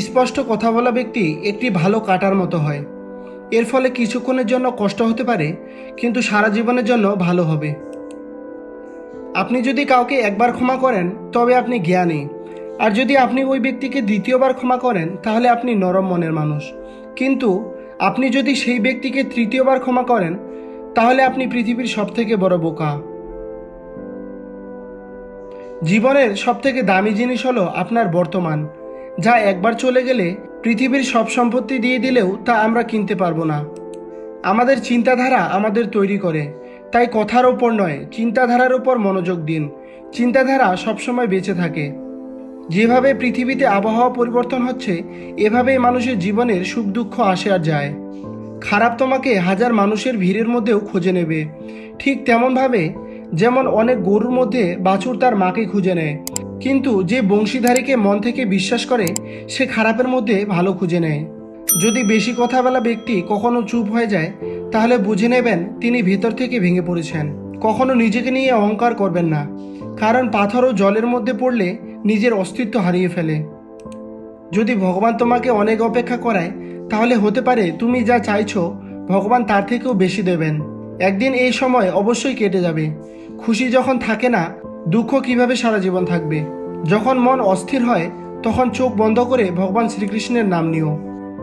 স্পষ্ট কথা বলা ব্যক্তি একটি ভালো কাটার মতো হয়। এর ফলে কিছুক্ষণের জন্য কষ্ট হতে পারে, কিন্তু সারা জীবনের জন্য ভালো হবে। আপনি যদি কাউকে একবার ক্ষমা করেন, তবে আপনি জ্ঞানী। আর যদি আপনি ওই ব্যক্তিকে দ্বিতীয়বার ক্ষমা করেন, তাহলে আপনি নরম মনের মানুষ। কিন্তু আপনি যদি সেই ব্যক্তিকে তৃতীয়বার ক্ষমা করেন, তাহলে আপনি পৃথিবীর সবথেকে বড় বোকা। জীবনের সবথেকে দামি জিনিস হলো আপনার বর্তমান। যা একবার চলে গেলে পৃথিবীর সব সম্পত্তি দিয়ে দিলেও তা আমরা কিনতে পারব না। আমাদের চিন্তাধারা আমাদের তৈরি করে। তাই কথার ওপর নয়, চিন্তাধারার ওপর মনোযোগ দিন। চিন্তাধারা সবসময় বেঁচে থাকে। যেভাবে পৃথিবীতে আবহাওয়া পরিবর্তন হচ্ছে, এভাবেই মানুষের জীবনের সুখ দুঃখ আসে আর যায়। খারাপ তোমাকে হাজার মানুষের ভিড়ের মধ্যেও খুঁজে নেবে। ঠিক তেমনভাবে যেমন অনেক গরুর মধ্যে বাছুর তার মাকে খুঁজে নেয় কিন্তু যে বংশীধারীকে মন থেকে বিশ্বাস করে, সে খারাপের মধ্যে ভালো খুঁজে নেয়। যদি বেশি কথা বলা ব্যক্তি কখনো চুপ হয়ে যায়, তাহলে বুঝে নেবেন তিনি ভেতর থেকে ভেঙে পড়েছেন। কখনো নিজেকে নিয়ে অহংকার করবেন না, কারণ পাথরও জলের মধ্যে পড়লে নিজের অস্তিত্ব হারিয়ে ফেলে। যদি ভগবান তোমাকে অনেক অপেক্ষা করায়, তাহলে হতে পারে তুমি যা চাইছো, ভগবান তার থেকেও বেশি দেবেন। একদিন এই সময় অবশ্যই কেটে যাবে। খুশি যখন থাকে না দুঃখ কীভাবে সারা জীবন থাকবে? যখন মন অস্থির হয়, তখন চোখ বন্ধ করে ভগবান শ্রীকৃষ্ণের নাম নিও।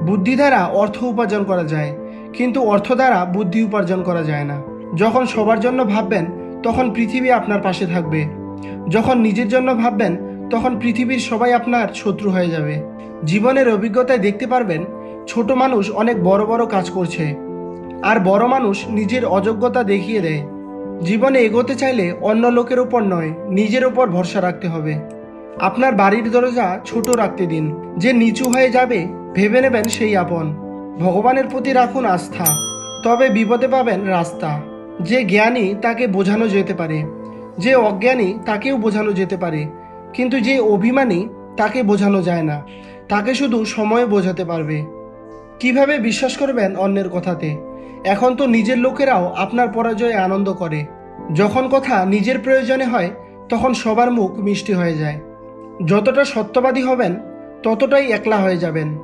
বুদ্ধি দ্বারা অর্থ উপার্জন করা যায়, কিন্তু অর্থ দ্বারা বুদ্ধি উপার্জন করা যায় না। যখন সবার জন্য ভাববেন, তখন পৃথিবী আপনার পাশে থাকবে। যখন নিজের জন্য ভাববেন, তখন পৃথিবীর সবাই আপনার শত্রু হয়ে যাবে। জীবনের অভিজ্ঞতায় দেখতে পারবেন, ছোট মানুষ অনেক বড় বড় কাজ করছে। আর বড় মানুষ নিজের অযোগ্যতা দেখিয়ে দেয়। জীবনে এগোতে চাইলে অন্য লোকের ওপর নয়, নিজের ওপর ভরসা রাখতে হবে। আপনার বাড়ির দরজা ছোট রাখতে দিন। যে নিচু হয়ে যাবে, ভেবে নেবেন সেই আপন। ভগবানের প্রতি রাখুন আস্থা। তবে বিপদে পাবেন রাস্তা। যে জ্ঞানী তাকে বোঝানো যেতে পারে। যে অজ্ঞানী তাকেও বোঝানো যেতে পারে। কিন্তু যে অভিমানী তাকে বোঝানো যায় না। তাকে শুধু সময় বোঝাতে পারবে। কীভাবে বিশ্বাস করবেন অন্যের কথাতে? এখন তো নিজের লোকেরাও আপনার পরাজয়ে আনন্দ করে। যখন কথা নিজের প্রয়োজনে হয়, তখন সবার মুখ মিষ্টি হয়ে যায়। যতটা সত্যবাদী হবেন, ততটাই একলা হয়ে যাবেন।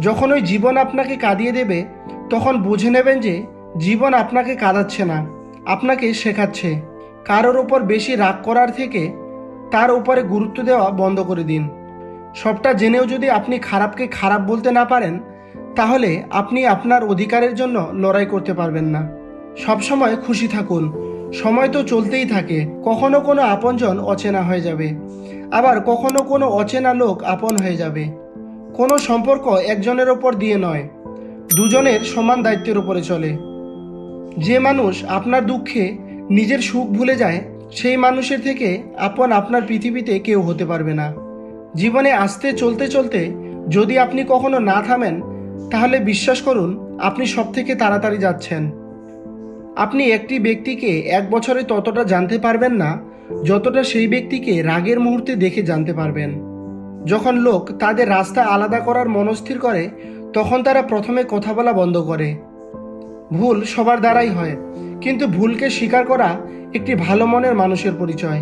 যখন ওই জীবন আপনাকে কাঁদিয়ে দেবে, তখন বুঝে নেবেন যে জীবন আপনাকে কাঁদাচ্ছে না, আপনাকে শেখাচ্ছে। কারোর ওপর বেশি রাগ করার থেকে তার উপরে গুরুত্ব দেওয়া বন্ধ করে দিন। সবটা জেনেও যদি আপনি খারাপকে খারাপ বলতে না পারেন তাহলে আপনি আপনার অধিকারের জন্য লড়াই করতে পারবেন না। সবসময় খুশি থাকুন। সময় তো চলতেই থাকে। কখনো কোনো আপনজন অচেনা হয়ে যাবে। আবার কখনো কোনো অচেনা লোক আপন হয়ে যাবে। কোনো সম্পর্ক একজনের ওপর দিয়ে নয়। দুজনের সমান দায়িত্বের উপরে চলে। যে মানুষ আপনার দুঃখে নিজের সুখ ভুলে যায়, সেই মানুষের থেকে আপন আপনার পৃথিবীতে কেউ হতে পারবে না। জীবনে আসতে চলতে চলতে যদি আপনি কখনো না থামেন তাহলে বিশ্বাস করুন, আপনি সব থেকে তাড়াতাড়ি যাচ্ছেন। আপনি একটি ব্যক্তিকে এক বছরে ততটা জানতে পারবেন না, যতটা সেই ব্যক্তিকে রাগের মুহূর্তে দেখে জানতে পারবেন। যখন লোক তাদের রাস্তা আলাদা করার মনস্থির করে, তখন তারা প্রথমে কথা বলা বন্ধ করে। ভুল সবার দ্বারাই হয়, কিন্তু ভুলকে স্বীকার করা একটি ভালো মনের মানুষের পরিচয়।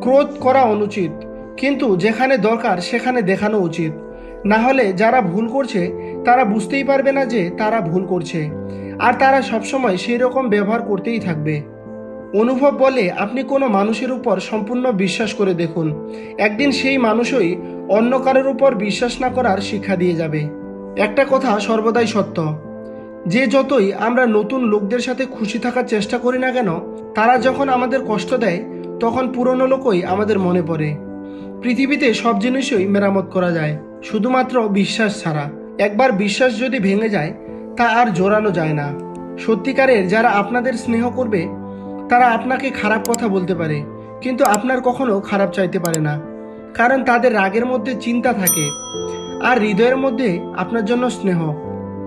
ক্রোধ করা অনুচিত, কিন্তু যেখানে দরকার সেখানে দেখানো উচিত। না হলে যারা ভুল করছে তারা বুঝতেই পারবে না যে তারা ভুল করছে। আর তারা সবসময় সেই রকম ব্যবহার করতেই থাকবে। অনুভব বলে আপনি কোনো মানুষের উপর সম্পূর্ণ বিশ্বাস করে দেখুন। একদিন সেই মানুষই অন্য কারোর উপর বিশ্বাস না করার শিক্ষা দিয়ে যাবে। একটা কথা সর্বদাই সত্য। যে যতই আমরা নতুন লোকদের সাথে খুশি থাকার চেষ্টা করি না কেন, তারা যখন আমাদের কষ্ট দেয়, তখন পুরনো লোকই আমাদের মনে পড়ে। পৃথিবীতে সব জিনিসই মেরামত করা যায়, শুধুমাত্র বিশ্বাস ছাড়া। একবার বিশ্বাস যদি ভেঙে যায়, তা আর জোরানো যায় না। সত্যিকারের যারা আপনাদের স্নেহ করবে, তারা আপনাকে খারাপ কথা বলতে পারে, কিন্তু আপনার কখনো খারাপ চাইতে পারে না। কারণ তাদের রাগের মধ্যে চিন্তা থাকে, আর হৃদয়ের মধ্যে আপনার জন্য স্নেহ।